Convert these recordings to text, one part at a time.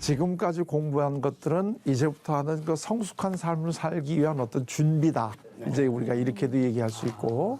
지금까지 공부한 것들은 이제부터 하는 그 성숙한 삶을 살기 위한 어떤 준비다. 이제 우리가 이렇게도 얘기할 수 있고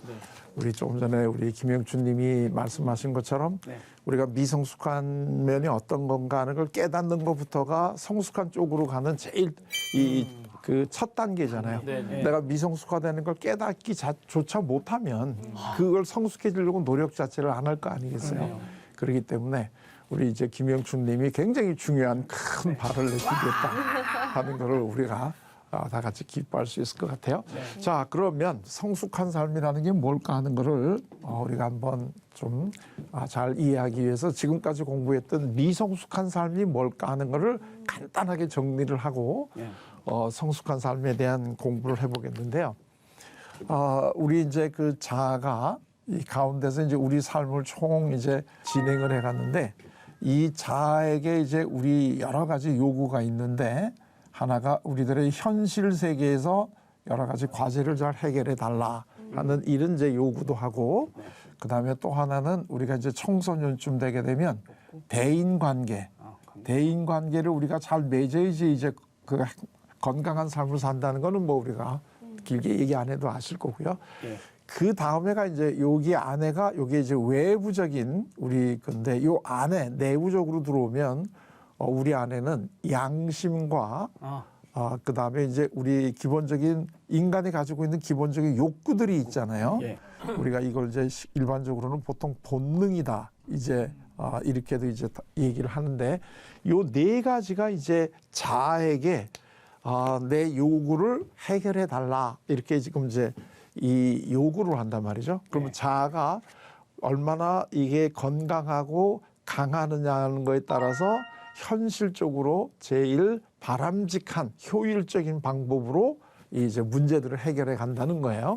우리 조금 전에 우리 김영춘님이 말씀하신 것처럼 네. 우리가 미성숙한 면이 어떤 건가 하는 걸 깨닫는 것부터가 성숙한 쪽으로 가는 제일 이 그첫 단계잖아요. 네, 네. 내가 미성숙화되는 걸 깨닫기 자 조차 못하면 그걸 성숙해지려고 노력 자체를 안 할 거 아니겠어요. 그렇기 때문에 우리 이제 김영춘 님이 굉장히 중요한 큰 발을 내디뎠다 하는 거를 우리가 아, 다 같이 기뻐할 수 있을 것 같아요. 자 그러면 성숙한 삶이라는 게 뭘까 하는 거를 어, 우리가 한번 좀 잘 이해하기 위해서 지금까지 공부했던 미성숙한 삶이 뭘까 하는 거를 간단하게 정리를 하고 예. 어, 성숙한 삶에 대한 공부를 해보겠는데요. 어, 우리 이제 그 자아가 이 가운데서 이제 우리 삶을 총 이제 진행을 해갔는데 이 자아에게 이제 우리 여러 가지 요구가 있는데 하나가 우리들의 현실 세계에서 여러 가지 과제를 잘 해결해 달라 하는 이런 이제 요구도 하고 그 다음에 또 하나는 우리가 이제 청소년쯤 되게 되면 대인 관계 대인 관계를 우리가 잘 맺어야지 이제 그 건강한 삶을 산다는 거는 뭐 우리가 길게 얘기 안 해도 아실 거고요. 예. 그 다음에가 이제 여기 안에가 요게 이제 외부적인 우리 건데 요 안에 내부적으로 들어오면 어, 우리 안에는 양심과 아, 아, 그 다음에 이제 우리 기본적인 인간이 가지고 있는 기본적인 욕구들이 있잖아요. 예. 우리가 이걸 이제 시- 일반적으로는 보통 본능이다. 이제 아, 이렇게도 이제 다 얘기를 하는데 요 네 가지가 이제 자아에게 아, 내 요구를 해결해 달라. 이렇게 지금 이제 이 요구를 한단 말이죠. 그러면 네. 자아가 얼마나 이게 건강하고 강하느냐는 거에 따라서 현실적으로 제일 바람직한 효율적인 방법으로 이제 문제들을 해결해 간다는 거예요.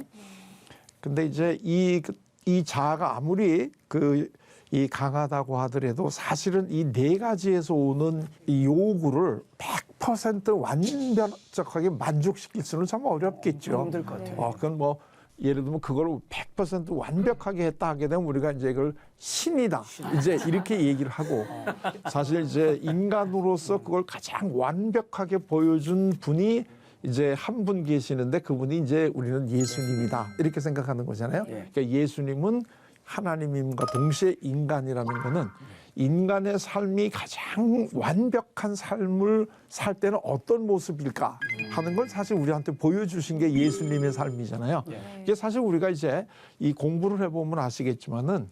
근데 이제 이, 그- 이 자아가 아무리 그 이 강하다고 하더라도 사실은 이 네 가지에서 오는 이 요구를 100% 완벽하게 만족시킬 수는 참 어렵겠죠. 같아요. 어, 그건 뭐 예를 들면 그걸 100% 완벽하게 했다 하게 되면 우리가 이제 이걸 신이다. 이제 이렇게 얘기를 하고 사실 이제 인간으로서 그걸 가장 완벽하게 보여준 분이 이제 한 분 계시는데 그분이 이제 우리는 예수님이다. 이렇게 생각하는 거잖아요. 예. 그러니까 예수님은 하나님임과 동시에 인간이라는 거는 인간의 삶이 가장 완벽한 삶을 살 때는 어떤 모습일까 하는 걸 사실 우리한테 보여주신 게 예수님의 삶이잖아요. 이게 사실 우리가 이제 이 공부를 해보면 아시겠지만은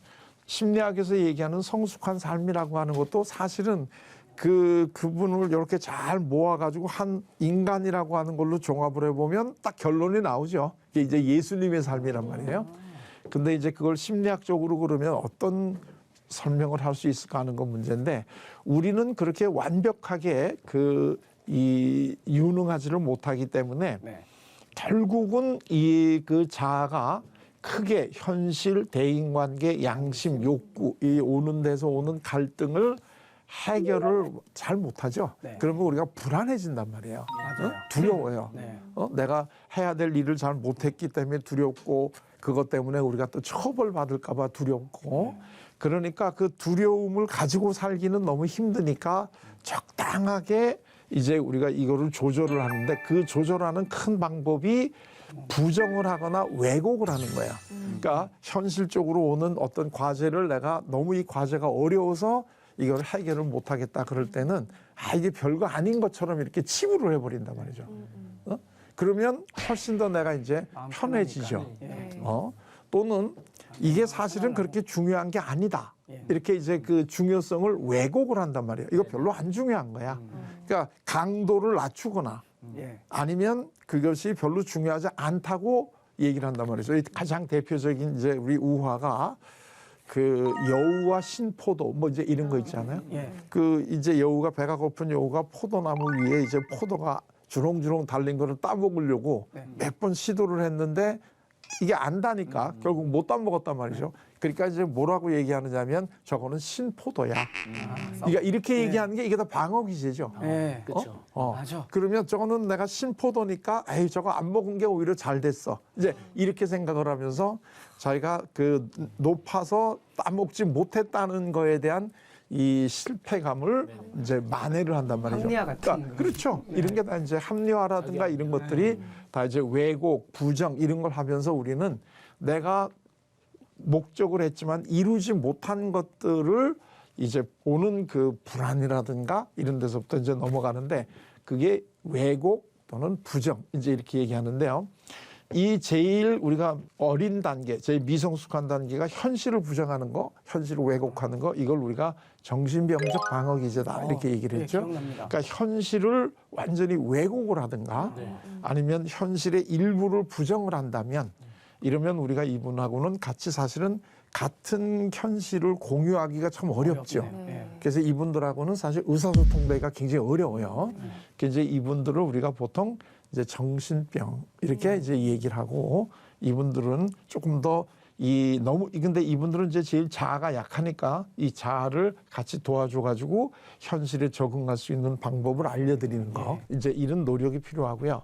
심리학에서 얘기하는 성숙한 삶이라고 하는 것도 사실은 그 그분을 이렇게 잘 모아가지고 한 인간이라고 하는 걸로 종합을 해보면 딱 결론이 나오죠. 이게 이제 예수님의 삶이란 말이에요. 근데 이제 그걸 심리학적으로 그러면 어떤 설명을 할 수 있을까 하는 건 문제인데 우리는 그렇게 완벽하게 그 이 유능하지를 못하기 때문에 네. 결국은 이 그 자아가 크게 현실, 대인 관계, 양심, 욕구 이 오는 데서 오는 갈등을 해결을 잘 못하죠. 네. 그러면 우리가 불안해진단 말이에요. 맞아요. 어? 두려워요. 네. 어? 내가 해야 될 일을 잘 못했기 때문에 두렵고 그것 때문에 우리가 또 처벌받을까봐 두렵고 그러니까 그 두려움을 가지고 살기는 너무 힘드니까 적당하게 이제 우리가 이거를 조절을 하는데 그 조절하는 큰 방법이 부정을 하거나 왜곡을 하는 거야. 그러니까 현실적으로 오는 어떤 과제를 내가 너무 이 과제가 어려워서 이걸 해결을 못 하겠다 그럴 때는 아 이게 별거 아닌 것처럼 이렇게 치부를 해버린단 말이죠. 어? 그러면 훨씬 더 내가 이제 편해지죠. 예. 어? 또는 이게 사실은 그렇게 중요한 게 아니다. 예. 이렇게 이제 그 중요성을 왜곡을 한단 말이에요. 이거 별로 안 중요한 거야. 그러니까 강도를 낮추거나 예. 아니면 그것이 별로 중요하지 않다고 얘기를 한단 말이죠. 이 가장 대표적인 이제 우리 우화가 그 여우와 신포도 뭐 이제 이런 거 있잖아요. 예. 그 이제 여우가 배가 고픈 여우가 포도나무 위에 이제 포도가 주렁주렁 달린 거를 따먹으려고 네. 몇번 시도를 했는데 이게 안다니까 결국 못 따먹었단 말이죠. 그러니까 이제 뭐라고 얘기하느냐면 저거는 신포도야. 그러니까 이렇게 얘기하는 게 이게 다 방어 기제죠. 예. 그렇죠. 어. 맞아. 그러면 저거는 내가 신포도니까 에이 저거 안 먹은 게 오히려 잘 됐어. 이제 이렇게 생각을 하면서 자기가 그 높아서 따먹지 못했다는 거에 대한 이 실패감을 이제 만회를 한단 말이죠. 합리화 같은 그러니까 거. 그렇죠. 이런 게 다 이제 합리화라든가 이런 것들이 다 이제 왜곡, 부정 이런 걸 하면서 우리는 내가 목적을 했지만 이루지 못한 것들을 이제 보는 그 불안이라든가 이런 데서부터 이제 넘어가는데 그게 왜곡 또는 부정 이제 이렇게 얘기하는데요. 이 제일 우리가 어린 단계, 제일 미성숙한 단계가 현실을 부정하는 거, 현실을 왜곡하는 거, 이걸 우리가 정신병적 방어 기제다 이렇게 얘기를 네, 했죠. 기억납니다. 그러니까 현실을 완전히 왜곡을 하든가 네. 아니면 현실의 일부를 부정을 한다면 이러면 우리가 이분하고는 같이 사실은 같은 현실을 공유하기가 참 어렵죠. 어렵네요. 네. 그래서 이분들하고는 사실 의사소통되기가 굉장히 어려워요. 그래서 이제 이분들을 우리가 보통 이제 정신병 이렇게 이제 얘기를 하고 이분들은 조금 더 이 너무 근데 이분들은 이제 제일 자아가 약하니까 이 자아를 같이 도와줘 가지고 현실에 적응할 수 있는 방법을 알려드리는 거 이제 이런 노력이 필요하고요.